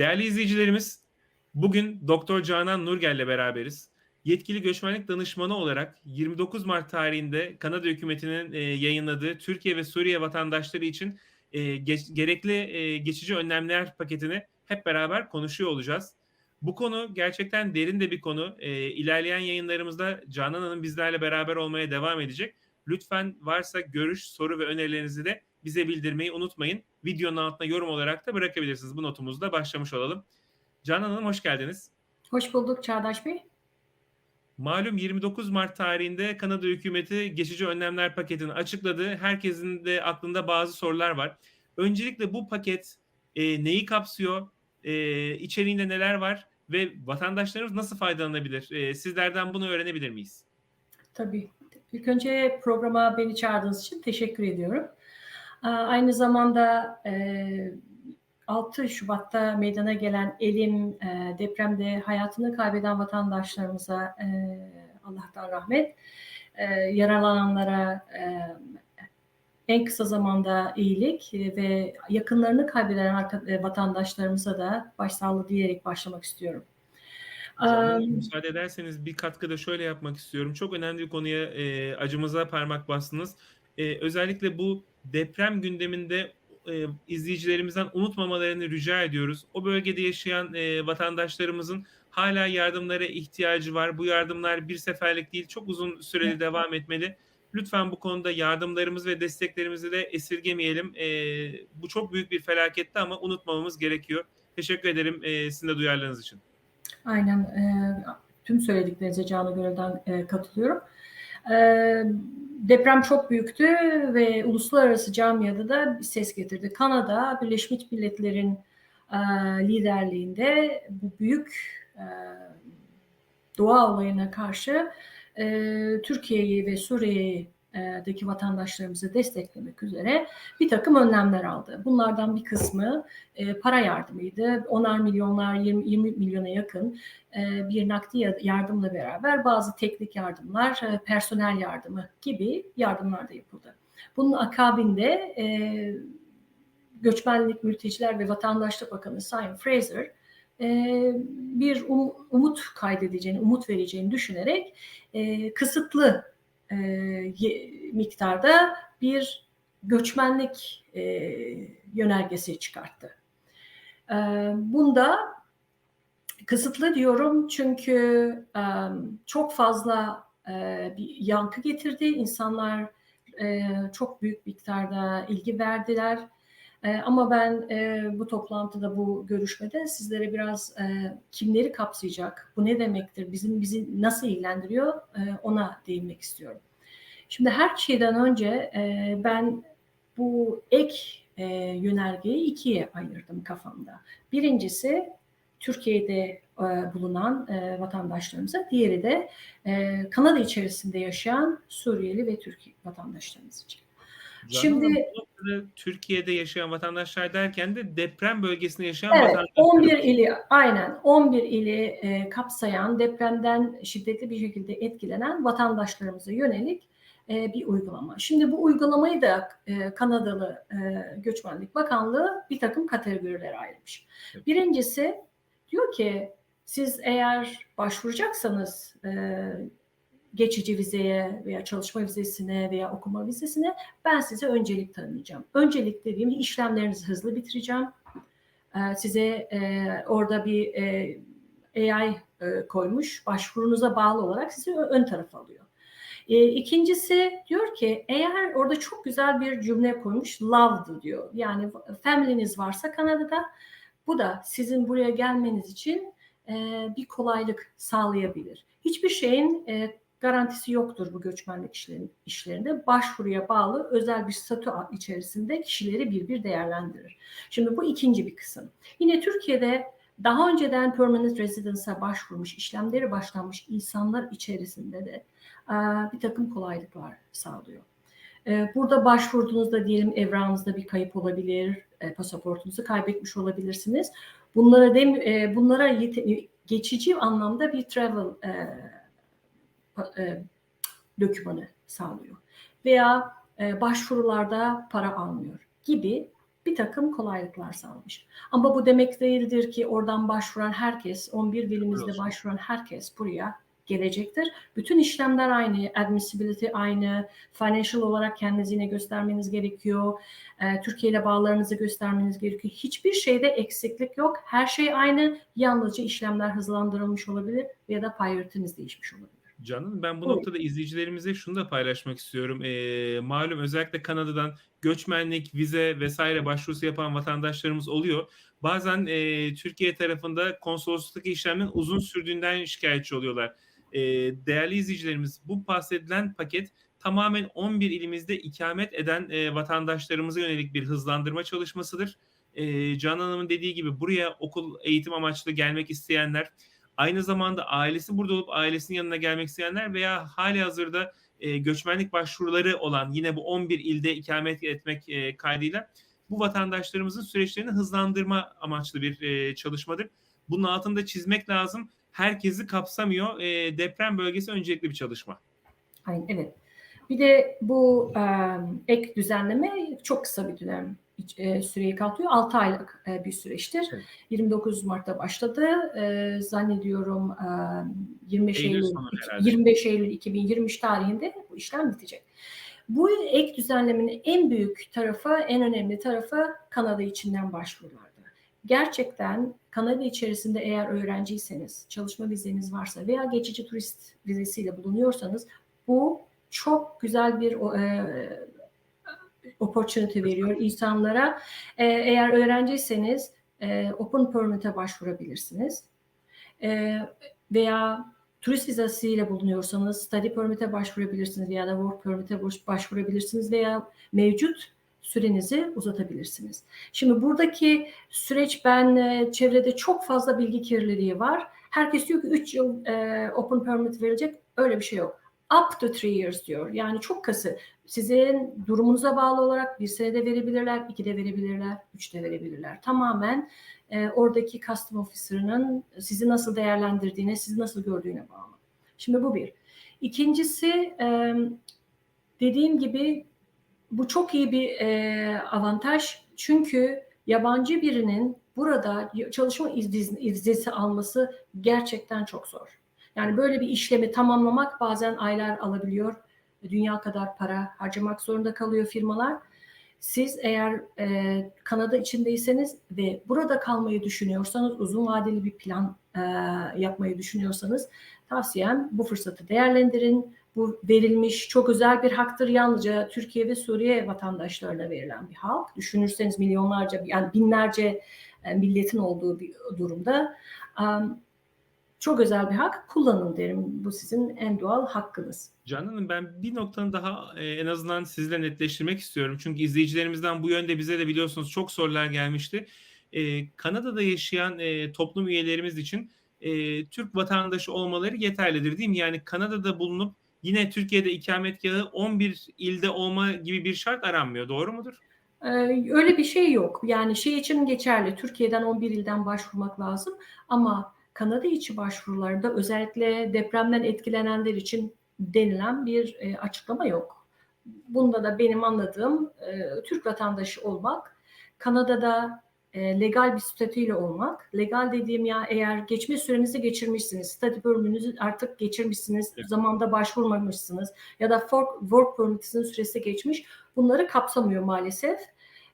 Değerli izleyicilerimiz, bugün Doktor Canan Nurgel ile beraberiz. Yetkili göçmenlik danışmanı olarak 29 Mart tarihinde Kanada hükümetinin e, yayınladığı Türkiye ve Suriye vatandaşları için e, gerekli e, geçici önlemler paketini hep beraber konuşuyor olacağız. Bu konu gerçekten derin de bir konu. İlerleyen yayınlarımızda Canan Hanım bizlerle beraber olmaya devam edecek. Lütfen varsa görüş, soru ve önerilerinizi de bize bildirmeyi unutmayın. Videonun altına yorum olarak da bırakabilirsiniz. Bu notumuzda başlamış olalım. Canan Hanım hoş geldiniz. Hoş bulduk Çağdaş Bey. Malum 29 Mart tarihinde Kanada hükümeti geçici önlemler paketini açıkladı. Herkesin de aklında bazı sorular var. Öncelikle bu paket e, neyi kapsıyor? E, içeriğinde neler var? Ve vatandaşlarımız nasıl faydalanabilir? E, sizlerden bunu öğrenebilir miyiz? Tabii. İlk önce programa beni çağırdığınız için teşekkür ediyorum. Aynı zamanda 6 Şubat'ta meydana gelen elim depremde hayatını kaybeden vatandaşlarımıza Allah'tan rahmet, yaralananlara en kısa zamanda iyilik ve yakınlarını kaybeden vatandaşlarımıza da başsağlığı dileyerek başlamak istiyorum. Canım, müsaade ederseniz bir katkı da şöyle yapmak istiyorum. Çok önemli bir konuya e, acımıza parmak bastınız. E, özellikle bu deprem gündeminde e, izleyicilerimizden unutmamalarını rica ediyoruz. O bölgede yaşayan e, vatandaşlarımızın hala yardımlara ihtiyacı var. Bu yardımlar bir seferlik değil, çok uzun süreli evet. devam etmeli. Lütfen bu konuda yardımlarımız ve desteklerimizi de esirgemeyelim. E, bu çok büyük bir felaketti ama unutmamamız gerekiyor. Teşekkür ederim e, sizin de duyarlılığınız için. Aynen. E, tüm söylediklerinize canı gönülden e, katılıyorum. E, deprem çok büyüktü ve uluslararası camiada da bir ses getirdi. Kanada, Birleşmiş Milletler'in e, liderliğinde bu büyük e, doğa olayına karşı e, Türkiye'yi ve Suriye'yi deki vatandaşlarımızı desteklemek üzere bir takım önlemler aldı. Bunlardan bir kısmı e, para yardımıydı. Onar milyonlar, 20, 20 milyona yakın e, bir nakdi yardımla beraber bazı teknik yardımlar, e, personel yardımı gibi yardımlar da yapıldı. Bunun akabinde Göçmenlik, Mülteciler ve Vatandaşlık Bakanı Sayın Fraser bir um, umut kaydedeceğini, umut vereceğini düşünerek kısıtlı e, miktarda bir göçmenlik e, yönergesi çıkarttı. E, bunda kısıtlı diyorum çünkü e, çok fazla e, bir yankı getirdi. İnsanlar e, çok büyük miktarda ilgi verdiler. E, ama ben e, bu toplantıda, bu görüşmede sizlere biraz e, kimleri kapsayacak, bu ne demektir, bizim bizi nasıl ilgilendiriyor ona değinmek istiyorum. Şimdi her şeyden önce ben bu ek e, yönergeyi ikiye ayırdım kafamda. Birincisi Türkiye'de bulunan e, vatandaşlarımıza, diğeri de Kanada içerisinde yaşayan Suriyeli ve Türk vatandaşlarımız için. Şimdi Türkiye'de yaşayan vatandaşlar derken de deprem bölgesinde yaşayan evet, vatandaşlar. 11 ili aynen 11 ili e, kapsayan depremden şiddetli bir şekilde etkilenen vatandaşlarımıza yönelik e, bir uygulama. Şimdi bu uygulamayı da e, Kanadalı e, Göçmenlik Bakanlığı bir takım kategorilere ayırmış. Birincisi diyor ki siz eğer başvuracaksanız e, geçici vizeye veya çalışma vizesine veya okuma vizesine ben size öncelik tanıyacağım. Öncelik dediğim işlemlerinizi hızlı bitireceğim. E, size e, orada bir e, AI e, koymuş. Başvurunuza bağlı olarak sizi ön tarafa alıyor. E, ikincisi diyor ki eğer orada çok güzel bir cümle koymuş loved diyor. Yani family'niz varsa Kanada'da bu da sizin buraya gelmeniz için bir kolaylık sağlayabilir. Hiçbir şeyin garantisi yoktur bu göçmenlik işlerin, işlerinde. Başvuruya bağlı özel bir statü içerisinde kişileri bir bir değerlendirir. Şimdi bu ikinci bir kısım. Yine Türkiye'de daha önceden permanent residence'a başvurmuş, işlemleri başlanmış insanlar içerisinde de bir takım kolaylıklar sağlıyor. Burada başvurduğunuzda diyelim evrağınızda bir kayıp olabilir, pasaportunuzu kaybetmiş olabilirsiniz. Bunlara dem, bunlara geçici anlamda bir travel e, dokümanı sağlıyor. Veya e, başvurularda para almıyor gibi bir takım kolaylıklar sağlamış. Ama bu demek değildir ki oradan başvuran herkes, 11 dilimizde başvuran herkes buraya gelecektir. Bütün işlemler aynı, admissibility aynı, financial olarak kendinizi yine göstermeniz gerekiyor, e, Türkiye ile bağlarınızı göstermeniz gerekiyor. Hiçbir şeyde eksiklik yok. Her şey aynı. Yalnızca işlemler hızlandırılmış olabilir ya da priority'niz değişmiş olabilir. Canan ben bu Evet. noktada izleyicilerimize şunu da paylaşmak istiyorum. Ee, malum özellikle Kanada'dan göçmenlik, vize vesaire başvurusu yapan vatandaşlarımız oluyor. Bazen e, Türkiye tarafında konsolosluk işleminin uzun sürdüğünden şikayetçi oluyorlar. E, değerli izleyicilerimiz bu bahsedilen paket tamamen 11 ilimizde ikamet eden e, vatandaşlarımıza yönelik bir hızlandırma çalışmasıdır. E, Canan Hanım'ın dediği gibi buraya okul eğitim amaçlı gelmek isteyenler, aynı zamanda ailesi burada olup ailesinin yanına gelmek isteyenler veya hali hazırda e, göçmenlik başvuruları olan yine bu 11 ilde ikamet etmek e, kaydıyla bu vatandaşlarımızın süreçlerini hızlandırma amaçlı bir e, çalışmadır. Bunun altında çizmek lazım. Herkesi kapsamıyor. E, deprem bölgesi öncelikli bir çalışma. Evet. Bir de bu e, ek düzenleme çok kısa bir dönem e, süreyi kaplıyor. 6 aylık e, bir süreçtir. Evet. 29 Mart'ta başladı. E, zannediyorum e, 25 Eylül Eylül, sonu herhalde. 25 Eylül 2023 tarihinde bu işlem bitecek. Bu ek düzenlemenin en büyük tarafı, en önemli tarafı Kanada içinden başvurulardı. Gerçekten Kanada içerisinde eğer öğrenciyseniz, çalışma vizeniz varsa veya geçici turist vizesiyle bulunuyorsanız bu çok güzel bir e, opportunity veriyor insanlara. E, eğer öğrenciyseniz e, open permit'e başvurabilirsiniz. E, veya turist vizesiyle bulunuyorsanız study permit'e başvurabilirsiniz veya da work permit'e baş- başvurabilirsiniz veya mevcut sürenizi uzatabilirsiniz. Şimdi buradaki süreç ben e, çevrede çok fazla bilgi kirliliği var. Herkes diyor ki 3 yıl e, open permit verecek. Öyle bir şey yok. Up to 3 years diyor. Yani çok kısa. Sizin durumunuza bağlı olarak bir senede verebilirler, iki de verebilirler, üç de verebilirler. Tamamen e, oradaki custom officer'ının sizi nasıl değerlendirdiğine, sizi nasıl gördüğüne bağlı. Şimdi bu bir. İkincisi e, dediğim gibi bu çok iyi bir e, avantaj. Çünkü yabancı birinin burada çalışma izni, iznisi alması gerçekten çok zor. Yani böyle bir işlemi tamamlamak bazen aylar alabiliyor. Dünya kadar para harcamak zorunda kalıyor firmalar. Siz eğer e, Kanada içindeyseniz ve burada kalmayı düşünüyorsanız, uzun vadeli bir plan e, yapmayı düşünüyorsanız tavsiyem bu fırsatı değerlendirin. Bu verilmiş çok özel bir haktır. Yalnızca Türkiye ve Suriye vatandaşlarına verilen bir hak. Düşünürseniz milyonlarca yani binlerce e, milletin olduğu bir durumda um, çok özel bir hak. Kullanın derim. Bu sizin en doğal hakkınız. Canan Hanım ben bir noktanı daha e, en azından sizle netleştirmek istiyorum. Çünkü izleyicilerimizden bu yönde bize de biliyorsunuz çok sorular gelmişti. E, Kanada'da yaşayan e, toplum üyelerimiz için e, Türk vatandaşı olmaları yeterlidir değil mi? Yani Kanada'da bulunup yine Türkiye'de ikametgahı 11 ilde olma gibi bir şart aranmıyor. Doğru mudur? Ee, öyle bir şey yok. Yani şey için geçerli. Türkiye'den 11 ilden başvurmak lazım. Ama Kanada içi başvurularda özellikle depremden etkilenenler için denilen bir e, açıklama yok. Bunda da benim anladığım e, Türk vatandaşı olmak, Kanada'da e, legal bir statüyle olmak. Legal dediğim ya eğer geçme sürenizi geçirmişsiniz, statü bölümünüzü artık geçirmişsiniz, Evet. zamanda başvurmamışsınız ya da work, work permit'inizin süresi geçmiş. Bunları kapsamıyor maalesef.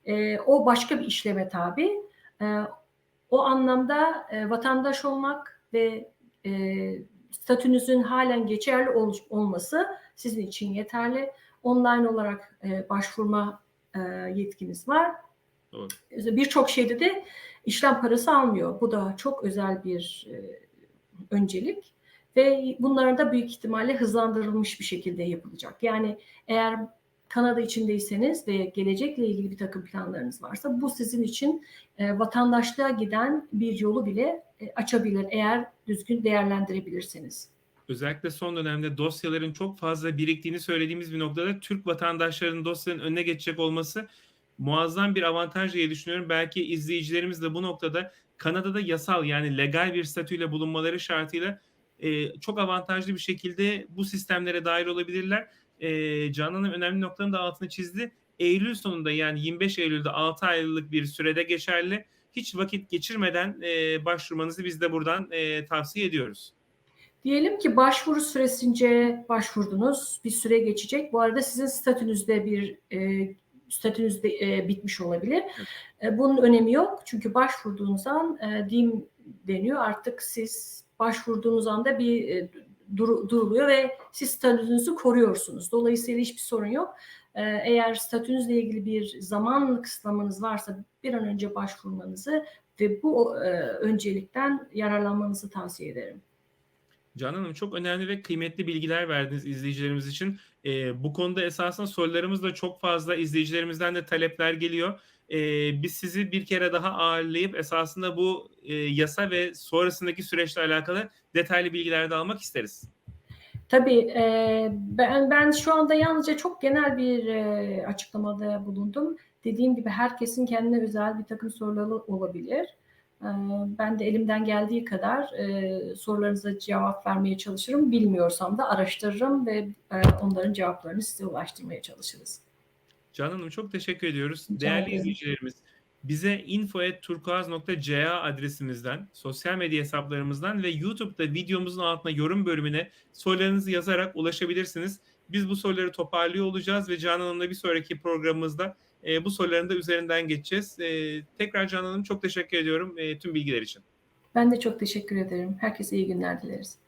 E, o başka bir işleme tabi. E, o anlamda e, vatandaş olmak ve e, statünüzün halen geçerli ol, olması sizin için yeterli. Online olarak e, başvurma e, yetkiniz var. Doğru. Birçok şeyde de işlem parası almıyor. Bu da çok özel bir e, öncelik ve bunların da büyük ihtimalle hızlandırılmış bir şekilde yapılacak. Yani eğer Kanada içindeyseniz ve gelecekle ilgili bir takım planlarınız varsa bu sizin için e, vatandaşlığa giden bir yolu bile e, açabilir eğer düzgün değerlendirebilirseniz. Özellikle son dönemde dosyaların çok fazla biriktiğini söylediğimiz bir noktada Türk vatandaşlarının dosyaların önüne geçecek olması muazzam bir avantaj diye düşünüyorum. Belki izleyicilerimiz de bu noktada Kanada'da yasal yani legal bir statüyle bulunmaları şartıyla e, çok avantajlı bir şekilde bu sistemlere dahil olabilirler. E, Canan Hanım önemli noktanın da altını çizdi. Eylül sonunda yani 25 Eylül'de 6 aylık bir sürede geçerli. Hiç vakit geçirmeden e, başvurmanızı biz de buradan e, tavsiye ediyoruz. Diyelim ki başvuru süresince başvurdunuz, bir süre geçecek. Bu arada sizin statünüzde bir e, statünüzde e, bitmiş olabilir. E, bunun önemi yok çünkü başvurduğunuz an e, DİM deniyor. Artık siz başvurduğunuz anda bir e, dur- duruluyor ve siz statünüzü koruyorsunuz. Dolayısıyla hiçbir sorun yok. E, eğer statünüzle ilgili bir zaman kısıtlamanız varsa bir an önce başvurmanızı ve bu e, öncelikten yararlanmanızı tavsiye ederim. Canan Hanım çok önemli ve kıymetli bilgiler verdiniz izleyicilerimiz için. Ee, bu konuda esasında sorularımız da çok fazla izleyicilerimizden de talepler geliyor. Ee, biz sizi bir kere daha ağırlayıp esasında bu e, yasa ve sonrasındaki süreçle alakalı detaylı bilgiler de almak isteriz. Tabii e, ben ben şu anda yalnızca çok genel bir e, açıklamada bulundum. Dediğim gibi herkesin kendine özel bir takım soruları olabilir. E, ben de elimden geldiği kadar e, sorularınıza cevap vermeye çalışırım. Bilmiyorsam da araştırırım ve e, onların cevaplarını size ulaştırmaya çalışırız. Canan Hanım çok teşekkür ediyoruz. Değerli izleyicilerimiz bize info.turkuaz.ca adresimizden, sosyal medya hesaplarımızdan ve YouTube'da videomuzun altına yorum bölümüne sorularınızı yazarak ulaşabilirsiniz. Biz bu soruları toparlıyor olacağız ve Canan Hanım'la bir sonraki programımızda e, bu soruların da üzerinden geçeceğiz. E, tekrar Canan Hanım çok teşekkür ediyorum e, tüm bilgiler için. Ben de çok teşekkür ederim. Herkese iyi günler dileriz.